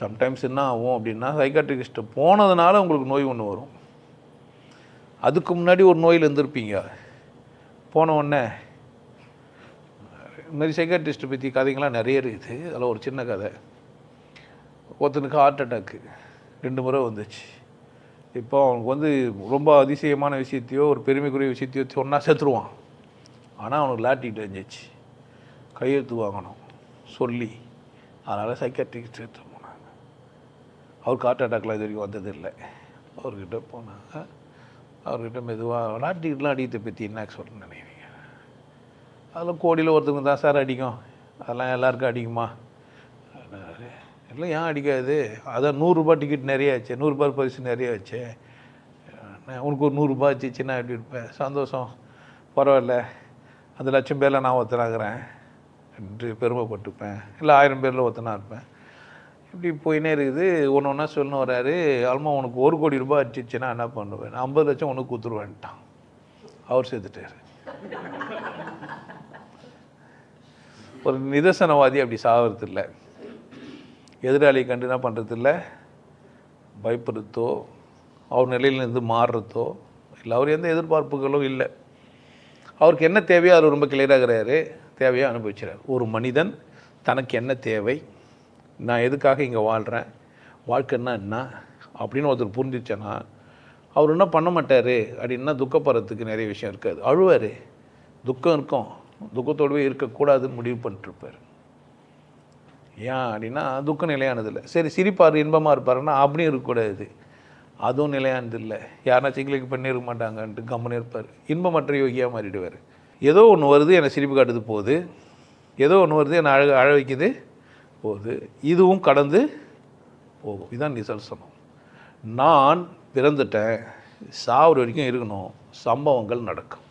Sometimes என்ன ஆகும் அப்படின்னா சைக்காட்ரிஸ்ட்டு போனதுனால உங்களுக்கு நோய் ஒன்று வரும். அதுக்கு முன்னாடி ஒரு நோயில் இருந்திருப்பீங்க. போன உடனே இந்த சைக்காட்ரிஸ்ட்டை பற்றி கதைங்கள்லாம் நிறைய இருக்குது. அதில் ஒரு சின்ன கதை. ஒருத்தனுக்கு ஹார்ட் அட்டாக்கு ரெண்டு முறை வந்துச்சு. இப்போ அவனுக்கு வந்து ரொம்ப அதிசயமான விஷயத்தையோ ஒரு பெருமைக்குரிய விஷயத்தையோ சொன்னால் செத்துருவான். ஆனால் அவனுக்கு லாட்டிக்கிட்டு இருந்துச்சு. கையெழுத்து வாங்கணும். சொல்லி அதனால் சைக்காட்ரிஸ்ட் எடுத்து அவருக்கு ஹார்ட் அட்டாக்லாம் இது வரைக்கும் வந்ததில்லை அவர்கிட்ட போனாங்க அவர்கிட்ட மெதுவாக டிக்கெட்லாம் அடிக்கிறத பற்றி என்ன சொல்ல நினைக்கிறீங்க? அதில் கோடியில் ஒருத்தவங்க தான் சார் அடிக்கும். அதெல்லாம் எல்லாருக்கும் அடிக்குமா? இல்லை ஏன் அடிக்காது? அதான் நூறுரூபா டிக்கெட் நிறைய ஆச்சு. நூறுரூபா பரிசு நிறைய ஆச்சு. உனக்கு ஒரு நூறுரூபா சின்ன எப்படி இருப்பேன் சந்தோஷம். பரவாயில்ல. அந்த லட்சம் பேரில் நான் ஒருத்தனாகிறேன். என்று பெருமைப்பட்டுப்பேன். இல்லை ஆயிரம் பேரில் ஒருத்தனாக இருப்பேன். இப்படி போயினே இருக்குது. ஒன்று ஒன்றா சொல்லணும் வராரு. ஆல்மா உனக்கு ஒரு கோடி ரூபாய் அடிச்சிச்சுன்னா என்ன பண்ணுவேன்? ஐம்பது லட்சம் உனக்கு கொடுத்துருவேன்ட்டான். அவர் சேர்த்துட்டார் ஒரு நிதர்சனவாதி அப்படி சாகிறது இல்லை எதிராளியை கண்டு என்ன பண்ணுறது இல்லை பயப்படுறதோ அவர் நிலையிலேருந்து மாறுறதோ இல்லை அவர் எந்த எதிர்பார்ப்புகளும் இல்லை. அவருக்கு என்ன தேவையோ அவர் ரொம்ப கிளியராகிறாரு தேவையோ அனுபவிச்சுறாரு ஒரு மனிதன் தனக்கு என்ன தேவை? நான் எதுக்காக இங்கே வாழ்கிறேன் வாழ்க்கைன்னா என்ன? அப்படின்னு ஒருத்தர் புரிஞ்சிச்சேன்னா அவர் என்ன பண்ண மாட்டார்? அப்படின்னா துக்கப்படுறதுக்கு நிறைய விஷயம் இருக்காது. அழுவார். துக்கம் இருக்கும். துக்கத்தோடவே இருக்கக்கூடாதுன்னு முடிவு பண்ணிட்டுருப்பார். ஏன் அப்படின்னா துக்கம் நிலையானதில்லை. சரி சிரிப்பார் இன்பமாக இருப்பாருன்னா அப்படியும் இருக்கக்கூடாது. அதுவும் நிலையானது இல்லை யாருனா சிக்கலுக்கு பண்ணியிருக்க மாட்டாங்கன்ட்டு கம்முன்னு இருப்பார். இன்பமற்ற யோகியாக மாறிடுவார். ஏதோ ஒன்று வருது என்னை சிரிப்பு காட்டுது போகுது. ஏதோ ஒன்று வருது என்னை அழக அழ வைக்குது. போகுது. இதுவும் கடந்து போகும். இதுதான் நிசல்சனம் நான் பிறந்துட்டேன். சாவர வரைக்கும் இருக்கணும். சம்பவங்கள் நடக்கும்.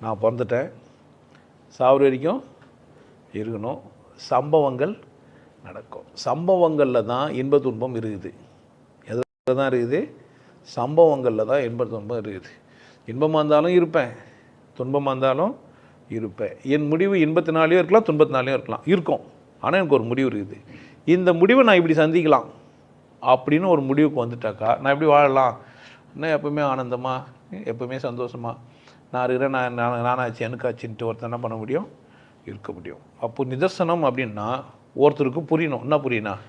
நான் பிறந்துட்டேன். சாவர வரைக்கும் இருக்கணும். சம்பவங்கள் நடக்கும். சம்பவங்களில் தான் இன்ப துன்பம் இருக்குது. எதில் தான் இருக்குது? சம்பவங்களில் தான் இன்ப துன்பம் இருக்குது. இன்பமாக இருந்தாலும் இருப்பேன். துன்பமாக இருந்தாலும் இருப்பேன். என் முடிவு இன்பத்தினாலேயும் இருக்கலாம் துன்பத்தினாலேயும் இருக்கலாம். இருக்கும். ஆனால் எனக்கு ஒரு முடிவு இருக்குது. இந்த முடிவை நான் இப்படி சந்திக்கலாம் அப்படின்னு ஒரு முடிவுக்கு வந்துட்டாக்கா நான் எப்படி வாழலாம்? நான் எப்பவுமே ஆனந்தமாக எப்பவுமே சந்தோஷமாக நான் இருக்கிறேன் நான் நான் நானாச்சு எனக்காச்சுன்ட்டு ஒருத்தர் என்ன பண்ண முடியும்? இருக்க முடியும். அப்போ நிதர்சனம் அப்படின்னா ஒருத்தருக்கு புரியணும். என்ன புரியணும்